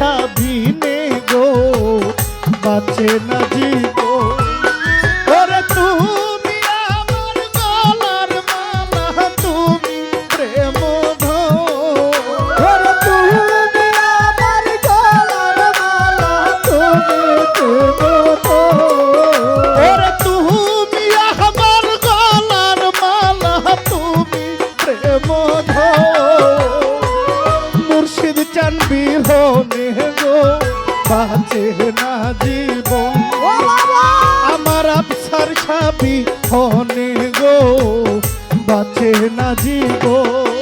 ছাবিনে গো বাঁচে না জি বাঁচে না জীবন। আমার আবসার সাপি হনে গো বাঁচে না জীবন।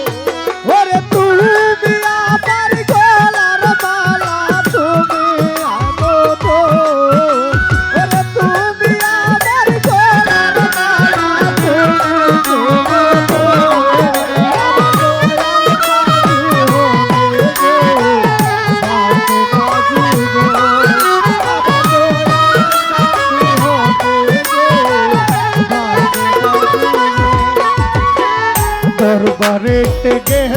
থেকে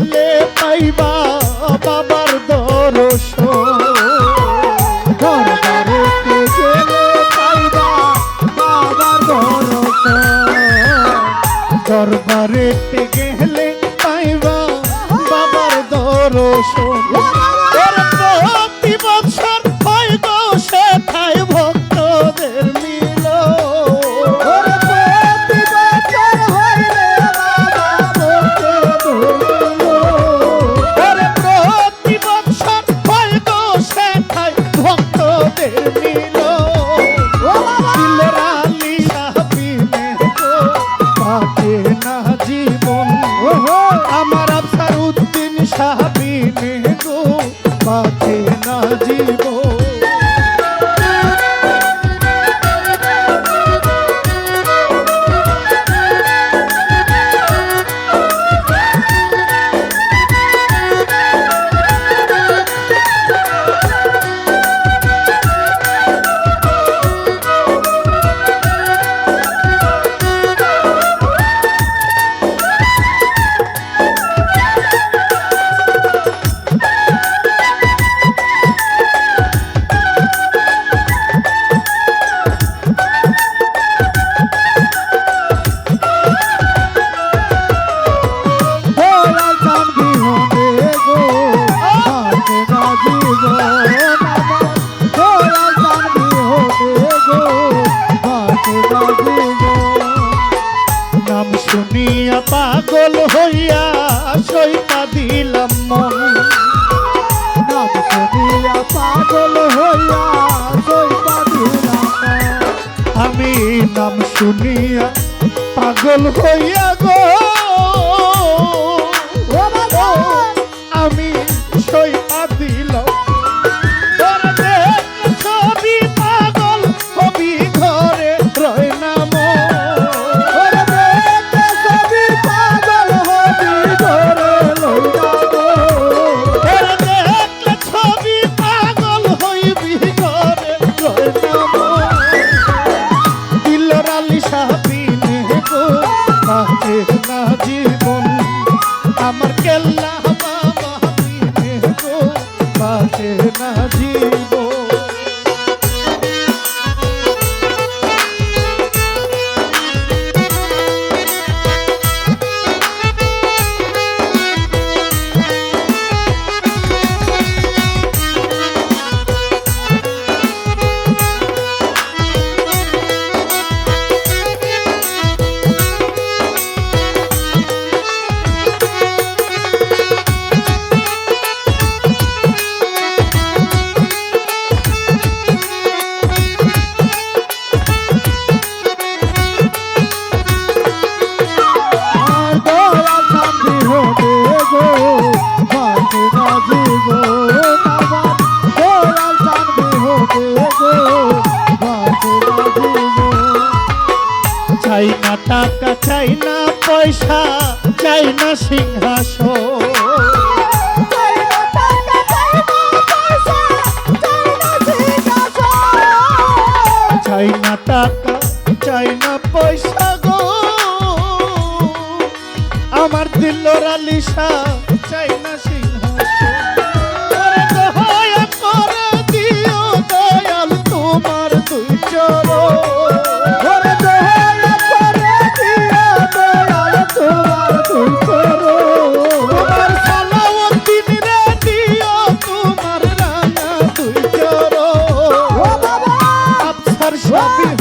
পাগল হইয়া সৈতা দিলাম মন। পাগল হইয়া সইতা দিলাম আমি নাম শুনিয়া পাগল হইয়া গো। সিংহাসন 啊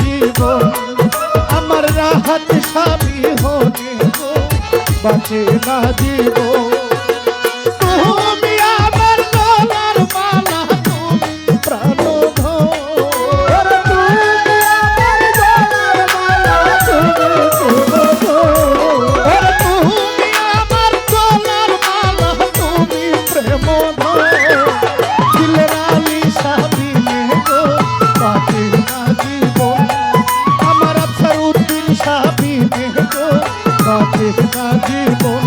জীবন আমার রাহাত সাবি হনে বাঁচে না জীবন বাজে না জীবন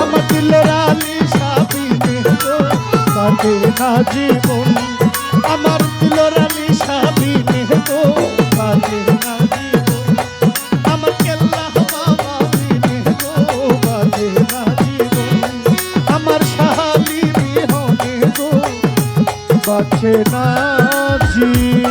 আমার দিলের আলি সাবিনে বাজে না জীবন আমার দিলের আলি সাবিনে গো বাজে না জীবন আমার কেল্লা বাবা বিনে গো বাজে না জীবন আমার শাহালি বিহনে গো বাজে না জীবন